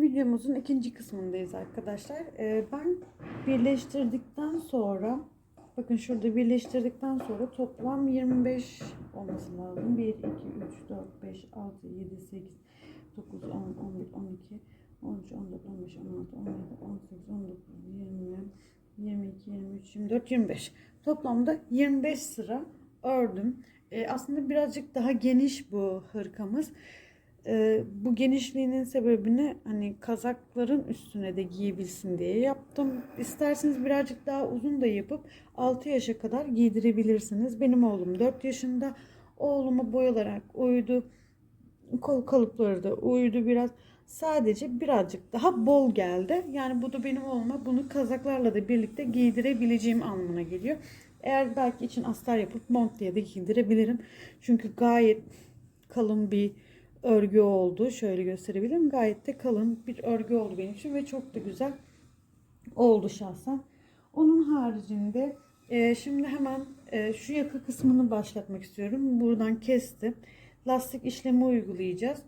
Videomuzun ikinci kısmındayız arkadaşlar. Ee, ben birleştirdikten sonra bakın şurada birleştirdikten sonra toplam 25 olması lazım. 1, 2, 3, 4, 5, 6, 7, 8, 9, 10, 11, 12, 13, 14, 15, 16, 17, 18, 19, 20, 22, 23, 24, 25. Toplamda 25 sıra ördüm. Ee, aslında birazcık daha geniş bu hırkamız. Ee, bu genişliğinin sebebini hani kazakların üstüne de giyebilsin diye yaptım. İsterseniz birazcık daha uzun da yapıp 6 yaşa kadar giydirebilirsiniz. Benim oğlum 4 yaşında. Oğluma boyalara uydu. Kol kalıpları da uydu biraz. Sadece birazcık daha bol geldi. Yani bu da benim oğluma bunu kazaklarla da birlikte giydirebileceğim anlamına geliyor. Eğer belki için astar yapıp mont diye de giydirebilirim. Çünkü gayet kalın bir örgü oldu. Şöyle gösterebilirim. Gayet de kalın bir örgü oldu benim için ve çok da güzel oldu şahsen. Onun haricinde e, şimdi hemen e, şu yaka kısmını başlatmak istiyorum. Buradan kestim. Lastik işlemi uygulayacağız.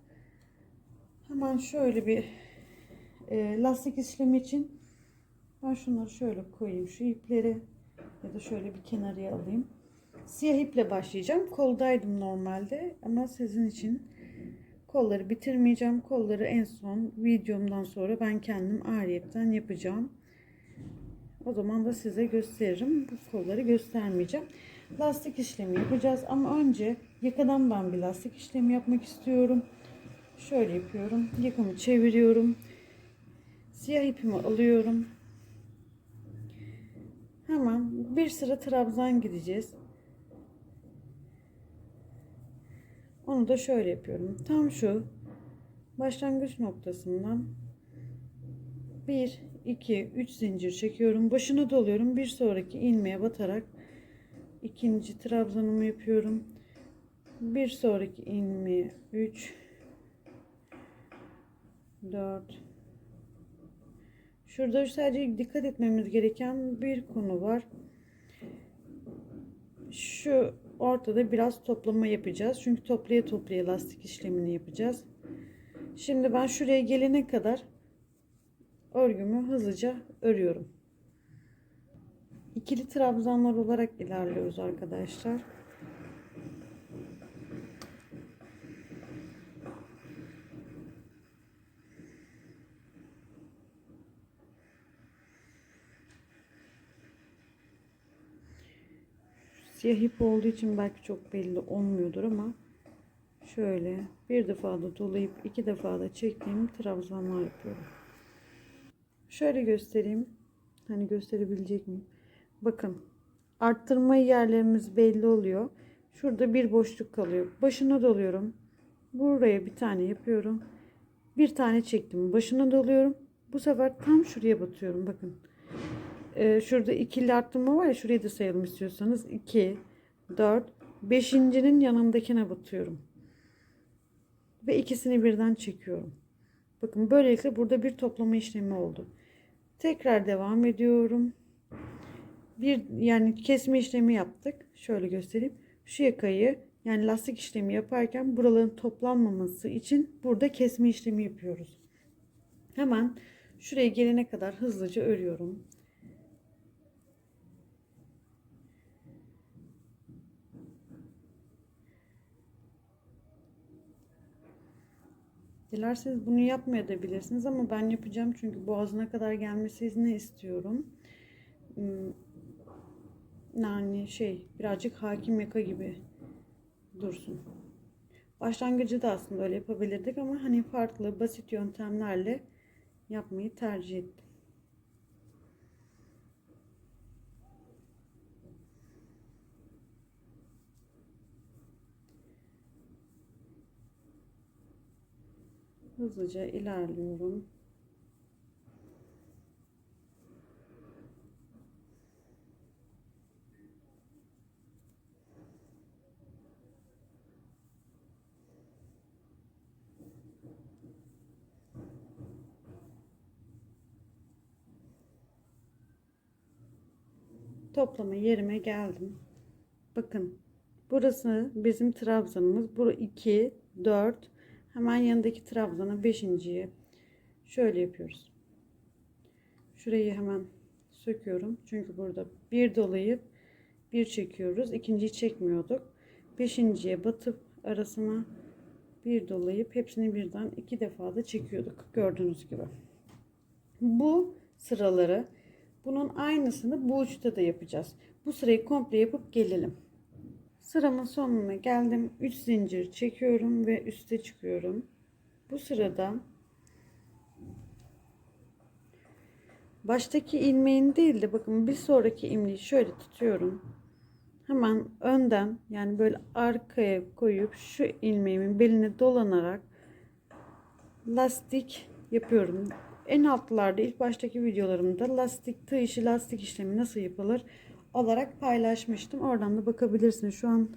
Hemen şöyle bir e, lastik işlemi için ben şunları şöyle koyayım şu ipleri ya da şöyle bir kenarıya alayım. Siyah iple başlayacağım. Koldaydım normalde ama sizin için kolları bitirmeyeceğim. Kolları en son videomdan sonra ben kendim ariyetten yapacağım. O zaman da size gösteririm. Bu kolları göstermeyeceğim. Lastik işlemi yapacağız ama önce yakadan ben bir lastik işlemi yapmak istiyorum. Şöyle yapıyorum. Yakamı çeviriyorum. Siyah ipimi alıyorum. Hemen bir sıra trabzan gideceğiz. Onu da şöyle yapıyorum. Tam şu başlangıç noktasından 1 2 3 zincir çekiyorum. Başına doluyorum. Bir sonraki ilmeğe batarak ikinci trabzanımı yapıyorum. Bir sonraki ilmeğe 3 4 Şurada sadece dikkat etmemiz gereken bir konu var. Şu ortada biraz toplama yapacağız. Çünkü toplaya toplaya lastik işlemini yapacağız. Şimdi ben şuraya gelene kadar örgümü hızlıca örüyorum. İkili trabzanlar olarak ilerliyoruz arkadaşlar. Siyah ip olduğu için belki çok belli olmuyordur ama şöyle bir defa da dolayıp iki defa da çektiğim trabzanlar yapıyorum. Şöyle göstereyim. Hani gösterebilecek miyim? Bakın arttırma yerlerimiz belli oluyor. Şurada bir boşluk kalıyor. Başına doluyorum. Buraya bir tane yapıyorum. Bir tane çektim. Başına doluyorum. Bu sefer tam şuraya batıyorum. Bakın. Ee, şurada ikili arttırma var ya. Şurayı da sayalım istiyorsanız. 2, 4, 5.'nin yanındakine batıyorum. Ve ikisini birden çekiyorum. Bakın böylelikle burada bir toplama işlemi oldu. Tekrar devam ediyorum. Bir yani kesme işlemi yaptık. Şöyle göstereyim. Şu yakayı yani lastik işlemi yaparken buraların toplanmaması için burada kesme işlemi yapıyoruz. Hemen şuraya gelene kadar hızlıca örüyorum. Dilerseniz bunu yapmayabilirsiniz ama ben yapacağım çünkü boğazına kadar gelmesini istiyorum. Hmm, Yani şey birazcık hakim yaka gibi dursun. Başlangıcı da aslında öyle yapabilirdik ama hani farklı basit yöntemlerle yapmayı tercih ettim. Hızlıca ilerliyorum. Toplama yerime geldim. Bakın burası bizim trabzanımız. Bu 2, 4, Hemen yanındaki trabzana beşinciye şöyle yapıyoruz. Şurayı hemen söküyorum. Çünkü burada bir dolayıp bir çekiyoruz. İkinciyi çekmiyorduk. Beşinciye batıp arasına bir dolayıp hepsini birden iki defa da çekiyorduk. Gördüğünüz gibi. Bu sıraları bunun aynısını bu uçta da yapacağız. Bu sırayı komple yapıp gelelim. Sıramın sonuna geldim. 3 zincir çekiyorum ve üste çıkıyorum. Bu sırada baştaki ilmeğin değil de bakın bir sonraki ilmeği şöyle tutuyorum. Hemen önden yani böyle arkaya koyup şu ilmeğimin beline dolanarak lastik yapıyorum. En altlarda ilk baştaki videolarımda lastik tığ işi lastik işlemi nasıl yapılır olarak paylaşmıştım. Oradan da bakabilirsiniz. Şu an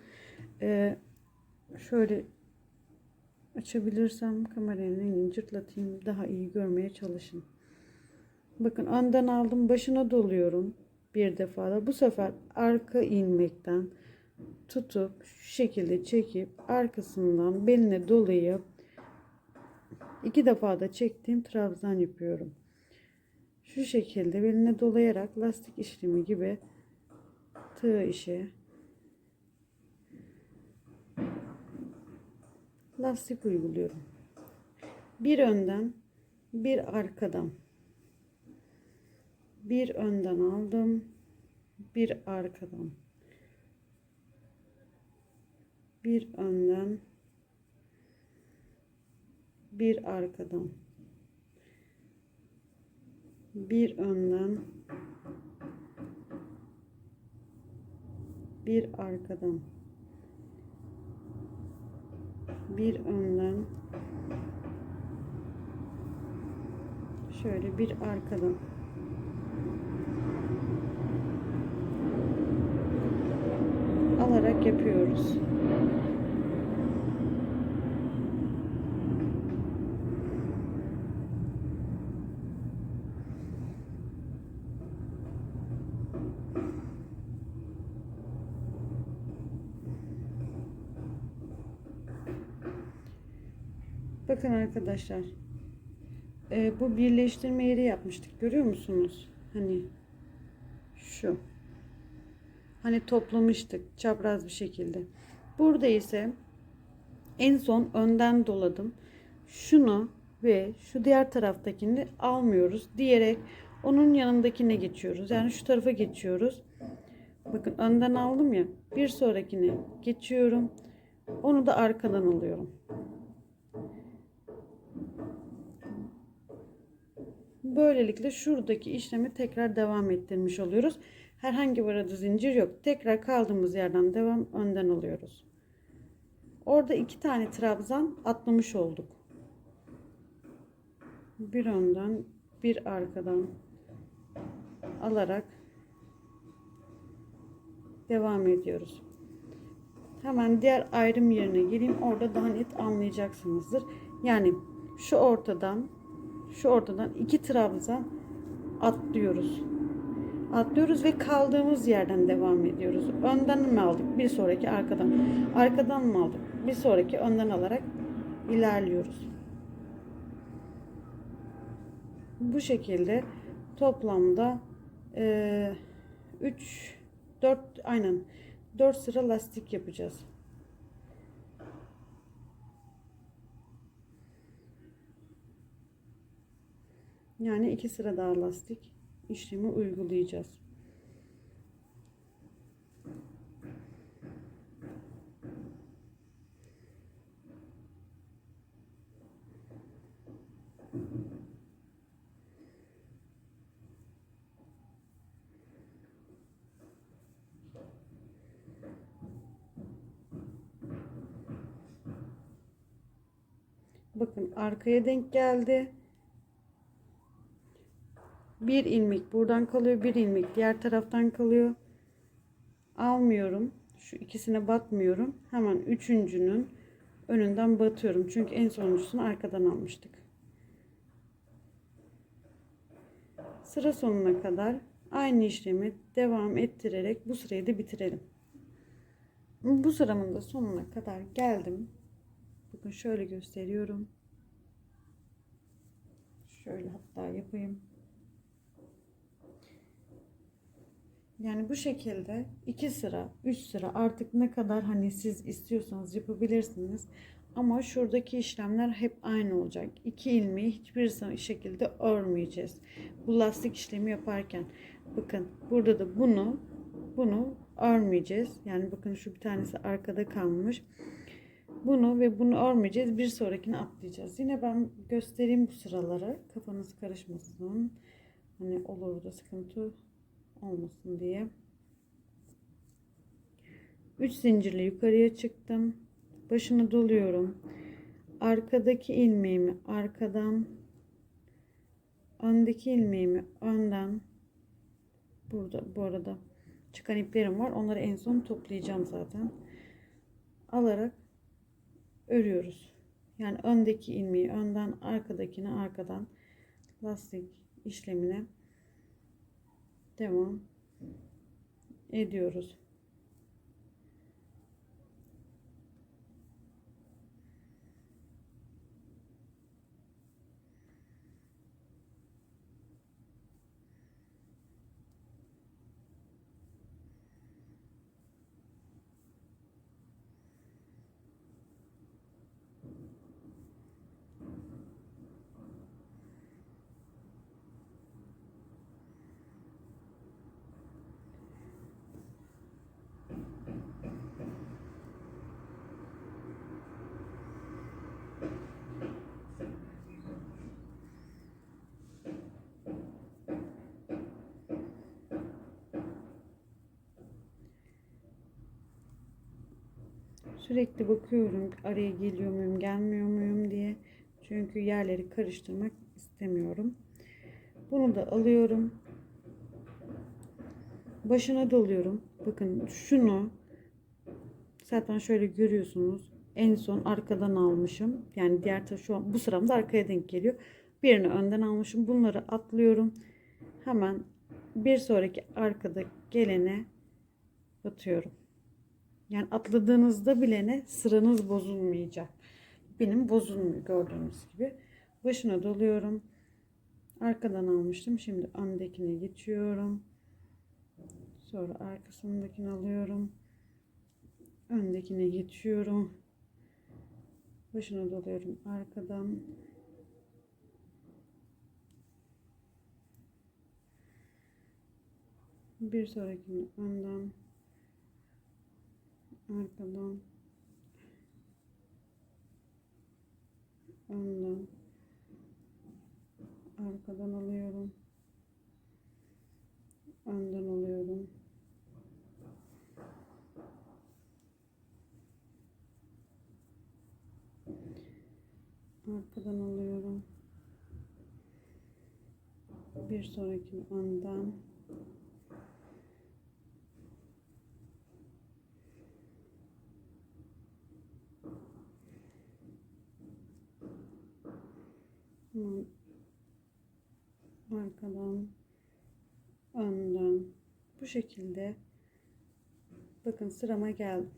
e, şöyle açabilirsem kameranın rengini cırtlatayım daha iyi görmeye çalışın. Bakın önden aldım başına doluyorum bir defada. Bu sefer arka ilmekten tutup şu şekilde çekip arkasından beline dolayıp iki defa da çektiğim trabzan yapıyorum. Şu şekilde beline dolayarak lastik işlemi gibi tığ işi. Lastik uyguluyorum. Bir önden bir arkadan. Bir önden aldım bir arkadan. Bir önden bir arkadan. Bir önden bir arkadan. Bir önden. Şöyle bir arkadan. Alarak yapıyoruz. Bakın arkadaşlar. e, bu birleştirme yeri yapmıştık. Görüyor musunuz? Hani şu. Hani toplamıştık çapraz bir şekilde. Burada ise en son önden doladım. Şunu ve şu diğer taraftakini almıyoruz diyerek onun yanındakine geçiyoruz. Yani şu tarafa geçiyoruz. Bakın önden aldım ya. Bir sonrakine geçiyorum. Onu da arkadan alıyorum. Böylelikle şuradaki işlemi tekrar devam ettirmiş oluyoruz. Herhangi bir arada zincir yok. Tekrar kaldığımız yerden devam önden alıyoruz. Orada iki tane trabzan atlamış olduk. Bir önden bir arkadan alarak devam ediyoruz. Hemen diğer ayrım yerine geleyim. Orada daha net anlayacaksınızdır. Yani şu ortadan şu ortadan iki trabzan atlıyoruz. Atlıyoruz ve kaldığımız yerden devam ediyoruz. Önden mi aldık? Bir sonraki arkadan. Arkadan mı aldık? Bir sonraki önden alarak ilerliyoruz. Bu şekilde toplamda 3 4 aynen 4 sıra lastik yapacağız. Yani iki sıra daha lastik işlemi uygulayacağız. Bakın arkaya denk geldi. Bir ilmek buradan kalıyor, bir ilmek diğer taraftan kalıyor. Almıyorum. Şu ikisine batmıyorum. Hemen üçüncünün önünden batıyorum. Çünkü en sonuncusunu arkadan almıştık. Sıra sonuna kadar aynı işlemi devam ettirerek bu sırayı da bitirelim. Bu sıramın da sonuna kadar geldim. Bakın şöyle gösteriyorum. Şöyle hatta yapayım. Yani bu şekilde iki sıra, üç sıra artık ne kadar hani siz istiyorsanız yapabilirsiniz. Ama şuradaki işlemler hep aynı olacak. İki ilmeği hiçbir şekilde örmeyeceğiz. Bu lastik işlemi yaparken. Bakın burada da bunu bunu örmeyeceğiz. Yani bakın şu bir tanesi arkada kalmış. Bunu ve bunu örmeyeceğiz. Bir sonrakini atlayacağız. Yine ben göstereyim bu sıraları. Kafanız karışmasın. Hani olur da sıkıntı olmasın diye. 3 zincirle yukarıya çıktım. Başını doluyorum. Arkadaki ilmeğimi arkadan öndeki ilmeğimi önden burada bu arada çıkan iplerim var. Onları en son toplayacağım zaten. Alarak örüyoruz. Yani öndeki ilmeği önden arkadakini arkadan lastik işlemine devam ediyoruz. Sürekli bakıyorum araya geliyor muyum, gelmiyor muyum diye. Çünkü yerleri karıştırmak istemiyorum. Bunu da alıyorum. Başına doluyorum. Bakın şunu zaten şöyle görüyorsunuz. En son arkadan almışım. Yani diğer taraf şu an bu sıramda arkaya denk geliyor. Birini önden almışım. Bunları atlıyorum. Hemen bir sonraki arkada gelene batıyorum. Yani atladığınızda bile ne sıranız bozulmayacak. Benim bozulmuyor gördüğünüz gibi. Başına doluyorum. Arkadan almıştım. Şimdi öndekine geçiyorum. Sonra arkasındakini alıyorum. Öndekine geçiyorum. Başına doluyorum arkadan. Bir sonrakini önden arkadan. Önden. Arkadan alıyorum. Önden alıyorum. Arkadan alıyorum. Bir sonraki önden Hemen arkadan önden bu şekilde bakın sırama geldim.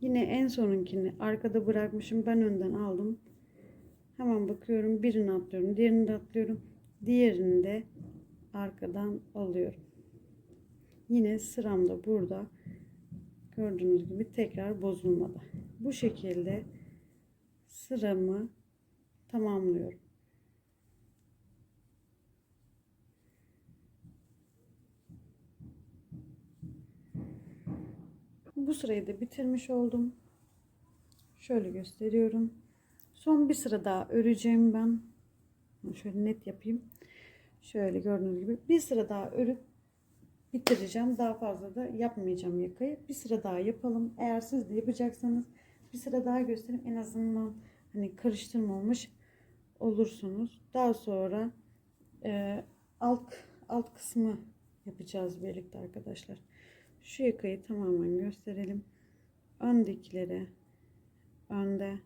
Yine en sonunkini arkada bırakmışım. Ben önden aldım. Hemen bakıyorum. Birini atlıyorum. Diğerini de atlıyorum. Diğerini de arkadan alıyorum. Yine sıramda burada gördüğünüz gibi tekrar bozulmadı. Bu şekilde sıramı tamamlıyorum. Bu sırayı da bitirmiş oldum. Şöyle gösteriyorum. Son bir sıra daha öreceğim ben. Şöyle net yapayım. Şöyle gördüğünüz gibi bir sıra daha örüp bitireceğim. Daha fazla da yapmayacağım yakayı. Bir sıra daha yapalım. Eğer siz de yapacaksanız bir sıra daha göstereyim. En azından hani karıştırmamış olursunuz. Daha sonra e, alt alt kısmı yapacağız birlikte arkadaşlar. Şu yakayı tamamen gösterelim. Öndekileri önde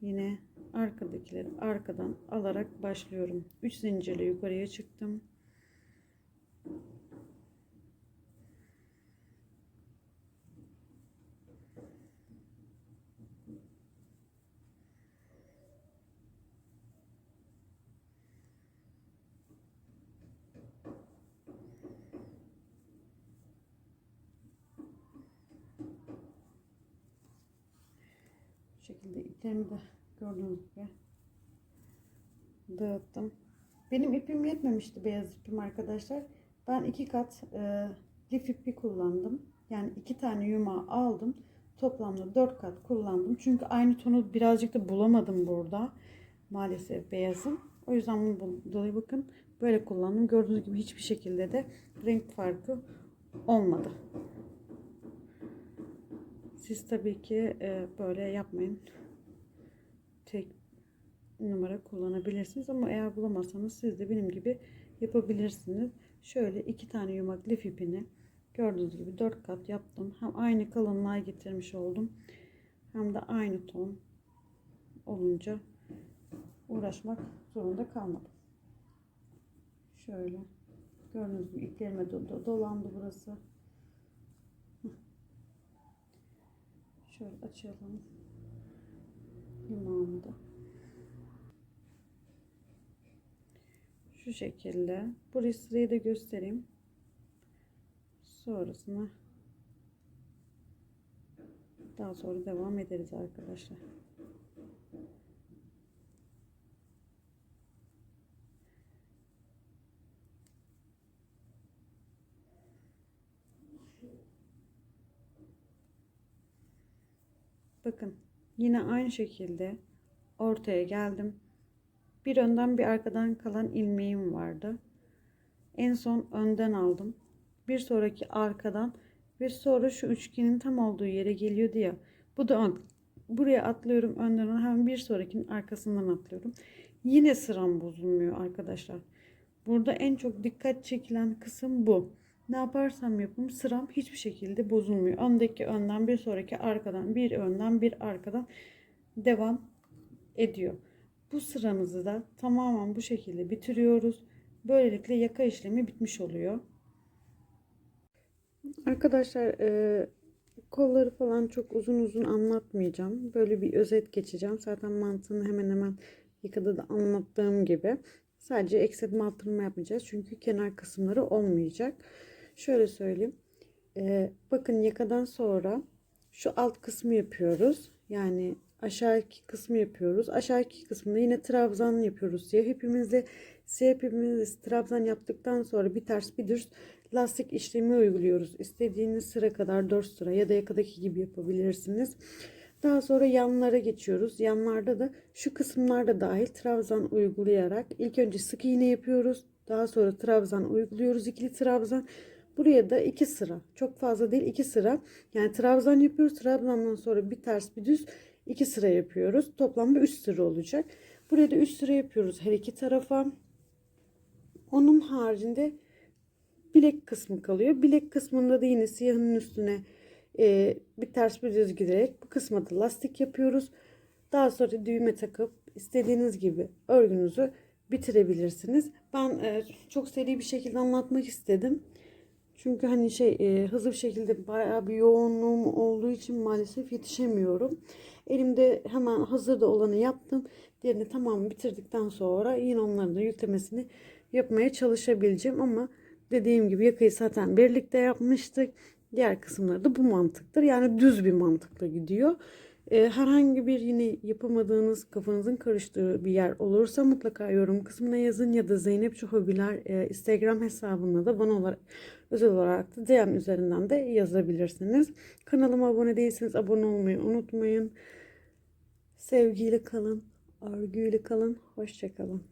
yine arkadakileri arkadan alarak başlıyorum. 3 zincirle yukarıya çıktım. Şekilde iplerimi de gördüğünüz gibi dağıttım. Benim ipim yetmemişti beyaz ipim arkadaşlar. Ben iki kat e, lif ipi kullandım. Yani iki tane yumağı aldım. Toplamda dört kat kullandım. Çünkü aynı tonu birazcık da bulamadım burada. Maalesef beyazım. O yüzden bunu dolayı bakın böyle kullandım. Gördüğünüz gibi hiçbir şekilde de renk farkı olmadı. Siz tabii ki e, böyle yapmayın. Tek numara kullanabilirsiniz ama eğer bulamazsanız siz de benim gibi yapabilirsiniz. Şöyle iki tane yumak lif ipini gördüğünüz gibi dört kat yaptım. Hem aynı kalınlığa getirmiş oldum. Hem de aynı ton olunca uğraşmak zorunda kalmadım. Şöyle gördüğünüz gibi iplerime do- do- dolandı burası. Şöyle açalım. Yumağımı da. Şu şekilde. Burayı sırayı da göstereyim. Sonrasına daha sonra devam ederiz arkadaşlar. Bakın yine aynı şekilde ortaya geldim. Bir önden bir arkadan kalan ilmeğim vardı. En son önden aldım. Bir sonraki arkadan ve sonra şu üçgenin tam olduğu yere geliyordu ya. Bu da ön- buraya atlıyorum önden hemen bir sonrakinin arkasından atlıyorum. Yine sıram bozulmuyor arkadaşlar. Burada en çok dikkat çekilen kısım bu. Ne yaparsam yapayım sıram hiçbir şekilde bozulmuyor. Öndeki önden bir sonraki arkadan bir önden bir arkadan devam ediyor. Bu sıramızı da tamamen bu şekilde bitiriyoruz. Böylelikle yaka işlemi bitmiş oluyor. Arkadaşlar e, kolları falan çok uzun uzun anlatmayacağım. Böyle bir özet geçeceğim. Zaten mantığını hemen hemen yıkada da anlattığım gibi. Sadece eksiltme arttırma yapmayacağız. Çünkü kenar kısımları olmayacak. Şöyle söyleyeyim. E, bakın yakadan sonra şu alt kısmı yapıyoruz. Yani aşağıki kısmı yapıyoruz. Aşağıki kısmında yine trabzan yapıyoruz. Siyah ipimizle siyah ipimizle trabzan yaptıktan sonra bir ters bir düz lastik işlemi uyguluyoruz. İstediğiniz sıra kadar 4 sıra ya da yakadaki gibi yapabilirsiniz. Daha sonra yanlara geçiyoruz. Yanlarda da şu kısımlarda dahil trabzan uygulayarak ilk önce sık iğne yapıyoruz. Daha sonra trabzan uyguluyoruz. ikili trabzan. Buraya da iki sıra. Çok fazla değil iki sıra. Yani trabzan yapıyoruz. Trabzandan sonra bir ters bir düz iki sıra yapıyoruz. Toplamda 3 sıra olacak. Buraya da 3 sıra yapıyoruz her iki tarafa. Onun haricinde bilek kısmı kalıyor. Bilek kısmında da yine siyahın üstüne e, bir ters bir düz giderek bu kısma da lastik yapıyoruz. Daha sonra düğme takıp istediğiniz gibi örgünüzü bitirebilirsiniz. Ben e, çok seri bir şekilde anlatmak istedim. Çünkü hani şey e, hızlı bir şekilde bayağı bir yoğunluğum olduğu için maalesef yetişemiyorum. Elimde hemen hazırda olanı yaptım. Diğerini tamam bitirdikten sonra yine onların da yüklemesini yapmaya çalışabileceğim ama dediğim gibi yakayı zaten birlikte yapmıştık. Diğer kısımları da bu mantıktır. Yani düz bir mantıkla gidiyor. Ee, herhangi bir yine yapamadığınız kafanızın karıştığı bir yer olursa mutlaka yorum kısmına yazın ya da Zeynep Hobiler e, Instagram hesabına da bana olarak özel olarak da DM üzerinden de yazabilirsiniz. Kanalıma abone değilseniz abone olmayı unutmayın. Sevgiyle kalın, örgüyle kalın, hoşçakalın.